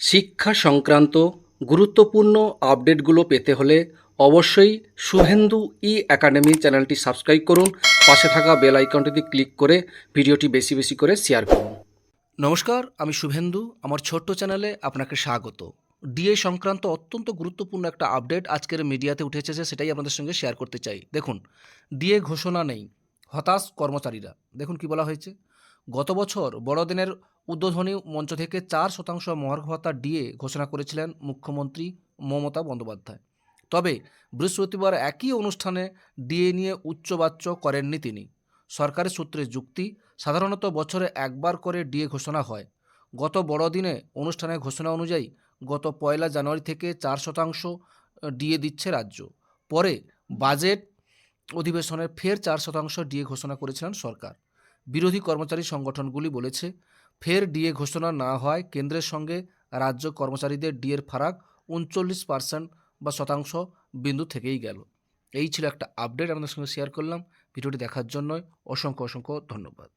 শিক্ষা সংক্রান্ত গুরুত্বপূর্ণ আপডেটগুলো পেতে হলে অবশ্যই শুভেন্দু ই একাডেমি চ্যানেলটি সাবস্ক্রাইব করুন। পাশে থাকা বেল আইকনটিতে ক্লিক করে ভিডিওটি বেশি বেশি করে শেয়ার করুন। নমস্কার, আমি শুভেন্দু। আমার ছোট্ট চ্যানেলে আপনাকে স্বাগত। ডিএ সংক্রান্ত অত্যন্ত গুরুত্বপূর্ণ একটা আপডেট আজকের মিডিয়াতে উঠেছে সেটাই আপনাদের সঙ্গে শেয়ার করতে চাই। দেখুন, ডিএ ঘোষণা নেই। হতাশ কর্মচারীরা। দেখুন কি বলা হয়েছে। গত বছর বড়দিনের উদ্বোধনী মঞ্চ থেকে চার শতাংশ মহার্ঘ ভাতা ডিএ ঘোষণা করেছিলেন মুখ্যমন্ত্রী মমতা বন্দ্যোপাধ্যায়। তবে বৃহস্পতিবার একই অনুষ্ঠানে ডিএ নিয়ে উচ্চবাচ্য করেননি তিনি। সরকারি সূত্রে যুক্তি, সাধারণত বছরে একবার করে ডিএ ঘোষণা হয়। গত বড়দিনে অনুষ্ঠানে ঘোষণা অনুযায়ী গত পয়লা জানুয়ারি থেকে চার শতাংশ ডিএ দিচ্ছে রাজ্য। পরে বাজেট অধিবেশনে ফের চার শতাংশ ডিএ ঘোষণা করেছিলেন সরকার। বিরোধী কর্মচারী সংগঠনগুলি বলেছে, ফের ডিএ ঘোষণা না হয় কেন্দ্রের সঙ্গে রাজ্য কর্মচারীদের ডিএর ফারাক উনচল্লিশ পার্সেন্ট বা শতাংশ বিন্দু থেকেই গেল। এই ছিল একটা আপডেট, আপনাদের সঙ্গে শেয়ার করলাম। ভিডিওটি দেখার জন্য অসংখ্য অসংখ্য ধন্যবাদ।